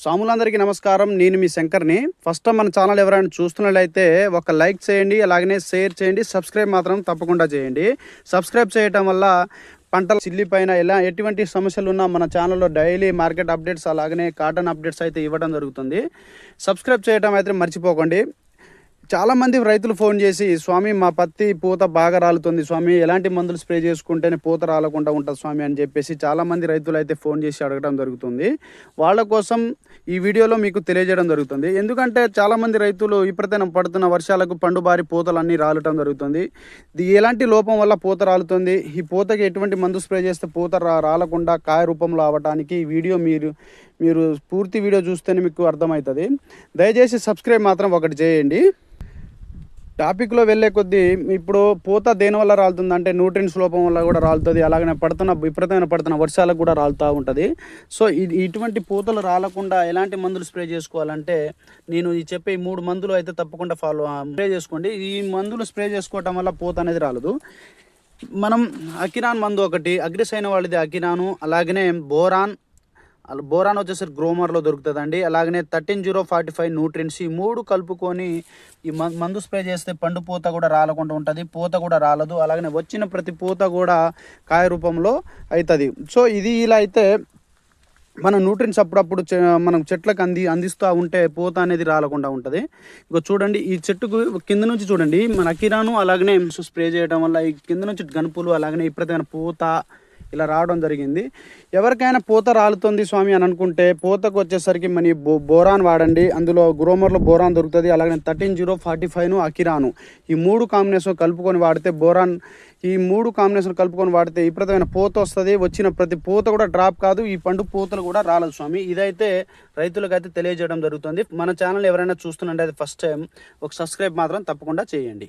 స్వాములందరికీ నమస్కారం. నేను మీ శంకర్ని. ఫస్ట్ మన ఛానల్ ఎవరైనా చూస్తున్నట్లయితే ఒక లైక్ చేయండి అలాగనే షేర్ చేయండి సబ్స్క్రైబ్ మాత్రం తప్పకుండా చేయండి. సబ్స్క్రైబ్ చేయటం వల్ల పంటల చిల్లి పైన ఎలా ఎటువంటి సమస్యలు ఉన్నా మన ఛానల్లో డైలీ మార్కెట్ అప్డేట్స్ అలాగనే కాటన్ అప్డేట్స్ అయితే ఇవ్వడం జరుగుతుంది. సబ్స్క్రైబ్ చేయటం అయితే మర్చిపోకండి. చాలామంది రైతులు ఫోన్ చేసి స్వామి మా పత్తి పూత బాగా రాలుతుంది స్వామి ఎలాంటి మందులు స్ప్రే చేసుకుంటేనే పూత రాలకుండా ఉంటుంది స్వామి అని చెప్పేసి చాలామంది రైతులు అయితే ఫోన్ చేసి అడగడం జరుగుతుంది. వాళ్ళ కోసం ఈ వీడియోలో మీకు తెలియజేయడం జరుగుతుంది. ఎందుకంటే చాలామంది రైతులు విపరీతం పడుతున్న వర్షాలకు పండుబారి పూతలన్నీ రాలటం జరుగుతుంది. ఎలాంటి లోపం వల్ల పూత రాలుతుంది? ఈ పూతకి ఎటువంటి మందు స్ప్రే చేస్తే పూత రా రాలకుండా కాయ రూపంలో అవ్వడానికి ఈ వీడియో మీరు మీరు పూర్తి వీడియో చూస్తేనే మీకు అర్థమవుతుంది. దయచేసి సబ్స్క్రైబ్ మాత్రం ఒకటి చేయండి. టాపిక్లో వెళ్ళే కొద్దీ ఇప్పుడు పూత దేని వల్ల రాలుతుంది అంటే న్యూట్రిన్స్ లోపం వల్ల కూడా రాలుతుంది అలాగనే పడుతున్న విపరీతమైన పడుతున్న వర్షాలకు కూడా రాలుతూ ఉంటుంది. సో ఇది ఇటువంటి పూతలు రాలకుండా ఎలాంటి మందులు స్ప్రే చేసుకోవాలంటే నేను ఈ చెప్పే మూడు మందులు అయితే తప్పకుండా ఫాలో స్ప్రే చేసుకోండి. ఈ మందులు స్ప్రే చేసుకోవటం వల్ల పూత అనేది రాలదు. మనం అకిరాన్ మందు ఒకటి అగ్రిసైన వాళ్ళది అకిరాను అలాగనే బోరాన్ బోరాన్ వచ్చేసరికి గ్రోమర్లో దొరుకుతుందండి. అలాగనే thirteen zero forty five nutrients ఈ మూడు కలుపుకొని ఈ మందు స్ప్రే చేస్తే పండు పూత కూడా రాలకుండా ఉంటుంది పూత కూడా రాలదు. అలాగనే వచ్చిన ప్రతి పూత కూడా కాయ రూపంలో అవుతుంది సో ఇది ఇలా అయితే మన న్యూట్రిన్స్ అప్పుడప్పుడు మనం చెట్లకు అంది అందిస్తూ ఉంటే పూత అనేది రాలకుండా ఉంటుంది. ఇక చూడండి ఈ చెట్టుకు కింద నుంచి చూడండి మన అకిరాను అలాగనే స్ప్రే చేయడం వల్ల ఈ కింద నుంచి గనుపులు అలాగనే విపరీతమైన పూత ఇలా రావడం జరిగింది. ఎవరికైనా పూత రాలుతుంది స్వామి అని అనుకుంటే పూతకు వచ్చేసరికి మన బో బోరాన్ వాడండి. అందులో గ్రోమర్లో బోరాన్ దొరుకుతుంది. అలాగే థర్టీన్ జీరో ఫార్టీ ఫైవ్ను అకిరాను. ఈ మూడు కాంబినేషన్ కలుపుకొని వాడితే బోరాన్ ఈ మూడు కాంబినేషన్ కలుపుకొని వాడితే విపరీతమైన పూత వస్తుంది. వచ్చిన ప్రతి పూత కూడా డ్రాప్ కాదు. ఈ పండు పూతలు కూడా రాలేదు స్వామి. ఇదైతే రైతులకు అయితే తెలియజేయడం జరుగుతుంది. మన ఛానల్ ఎవరైనా చూస్తున్నట్టు ఫస్ట్ టైం ఒక సబ్స్క్రైబ్ మాత్రం తప్పకుండా చేయండి.